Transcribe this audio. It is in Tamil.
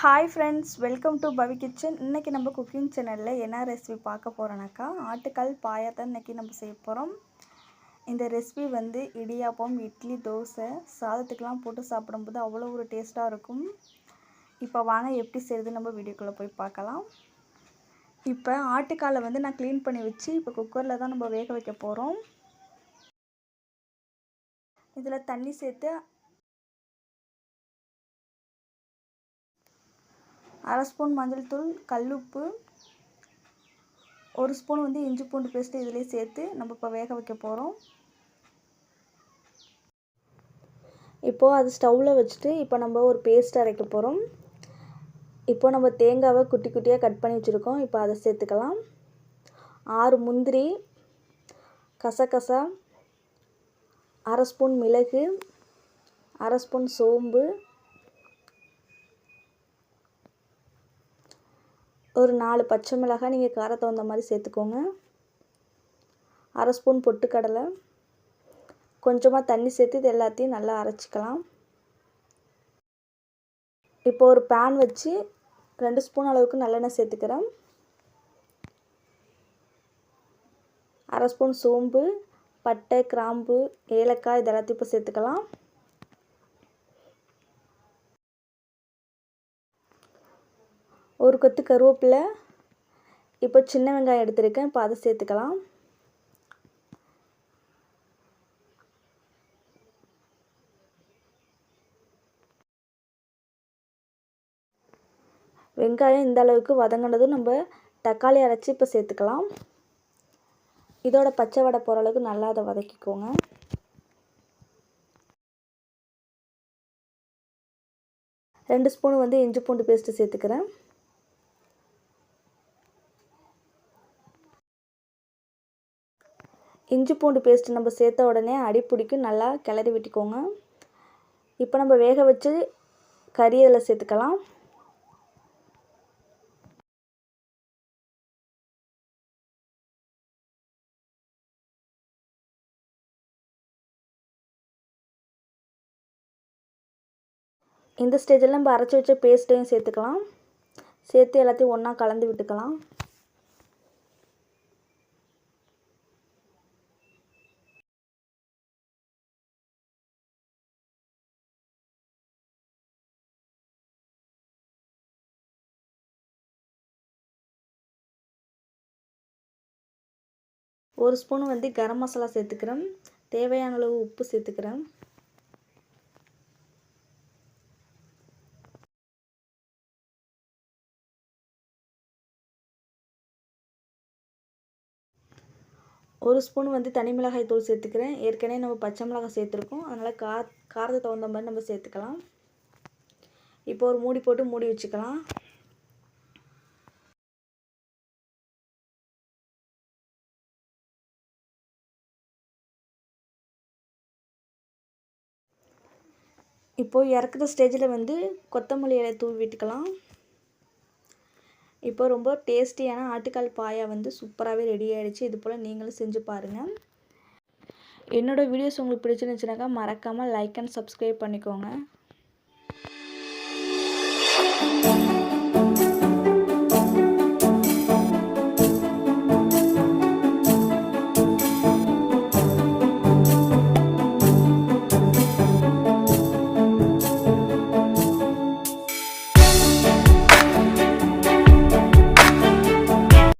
Hi friends welcome to Pavi kitchen இன்றைக்கி நம்ம குக்கிங் சேனலில் என்ன ரெசிபி பார்க்க போகிறோன்னாக்கா ஆட்டுக்கால் பாயாத்தான் இன்றைக்கி நம்ம செய்ய போகிறோம் இந்த ரெசிபி வந்து இடியாப்பம் இட்லி தோசை சாதத்துக்கெலாம் போட்டு சாப்பிடும்போது அவ்வளோ ஒரு டேஸ்ட்டாக இருக்கும். இப்போ வாங்க எப்படி செய்யுது நம்ம வீடியோக்குள்ளே போய் பார்க்கலாம். இப்போ ஆட்டுக்காலை வந்து நான் க்ளீன் பண்ணி வச்சு இப்போ குக்கரில் தான் நம்ம வேக வைக்க போகிறோம் இதில் தண்ணி சேர்த்து அரை ஸ்பூன் மஞ்சள் தூள் கல்லுப்பு ஒரு ஸ்பூன் வந்து இஞ்சி பூண்டு பேஸ்ட்டு இதிலே சேர்த்து நம்ம இப்போ வேக வைக்க போகிறோம் இப்போது அது ஸ்டவ்வில் வச்சுட்டு இப்போ நம்ம ஒரு பேஸ்ட் அரைக்க போகிறோம் இப்போ நம்ம தேங்காவை குட்டி குட்டியாக கட் பண்ணி வச்சுருக்கோம். இப்போ அதை சேர்த்துக்கலாம். ஆறு முந்திரி கசகசா அரை ஸ்பூன் மிளகு அரை ஸ்பூன் சோம்பு ஒரு நாலு பச்சை மிளகாய் நீங்கள் காரத்தை தகுந்த மாதிரி சேர்த்துக்கோங்க. அரை ஸ்பூன் பொட்டுக்கடலை. கொஞ்சமாக தண்ணி சேர்த்து இது எல்லாத்தையும் நல்லா அரைச்சிக்கலாம். இப்போ ஒரு பேன் வச்சு ரெண்டு ஸ்பூன் அளவுக்கு நல்லெண்ணெய் சேர்த்துக்கிறேன். அரை ஸ்பூன் சோம்பு பட்டை கிராம்பு ஏலக்காய் இதெல்லாத்தையும் இப்போ சேர்த்துக்கலாம். ஒரு கொத்து கருவேப்பிலை. இப்போ சின்ன வெங்காயம் எடுத்திருக்கேன். இப்போ அதை சேர்த்துக்கலாம். வெங்காயம் இந்த அளவுக்கு வதங்கினதும் நம்ம தக்காளி அரைச்சி இப்போ சேர்த்துக்கலாம். இதோட பச்சை வடை போகிற அளவுக்கு நல்லா அதை வதக்கிக்கோங்க. ரெண்டு ஸ்பூன் வந்து இஞ்சி பூண்டு பேஸ்ட்டு சேர்த்துக்கிறேன். இஞ்சி பூண்டு பேஸ்ட்டு நம்ம சேர்த்த உடனே அடி பிடிக்கும் நல்லா கிளறி விட்டுக்கோங்க. இப்போ நம்ம வேக வச்சு கறி அதில் சேர்த்துக்கலாம். இந்த ஸ்டேஜில் நம்ம அரைச்சி வச்ச பேஸ்ட்டையும் சேர்த்துக்கலாம். சேர்த்து எல்லாத்தையும் ஒன்றா கலந்து விட்டுக்கலாம். ஒரு ஸ்பூன் வந்து கரம் மசாலா சேர்த்துக்கிறேன். தேவையான அளவு உப்பு சேர்த்துக்கிறேன். ஒரு ஸ்பூன் வந்து தனி மிளகாய் தூள் சேர்த்துக்கிறேன். ஏற்கனவே நம்ம பச்சை மிளகாய் சேர்த்துருக்கோம். அதனால் கா காரத்தை தகுந்த மாதிரி நம்ம சேர்த்துக்கலாம். இப்போ ஒரு மூடி போட்டு மூடி வச்சுக்கலாம். இப்போது இறக்குற ஸ்டேஜில் வந்து கொத்தமல்லி இலை தூவி விட்டுக்கலாம் இப்போ ரொம்ப டேஸ்டியான ஆட்டுக்கால் பாயா வந்து சூப்பராகவே ரெடி ஆகிடுச்சு இது போல் நீங்களும் செஞ்சு பாருங்கள் என்னோடய வீடியோஸ் உங்களுக்கு பிடிச்சிருந்துச்சுனாக்கா மறக்காமல் லைக் அண்ட் சப்ஸ்கிரைப் பண்ணிக்கோங்க.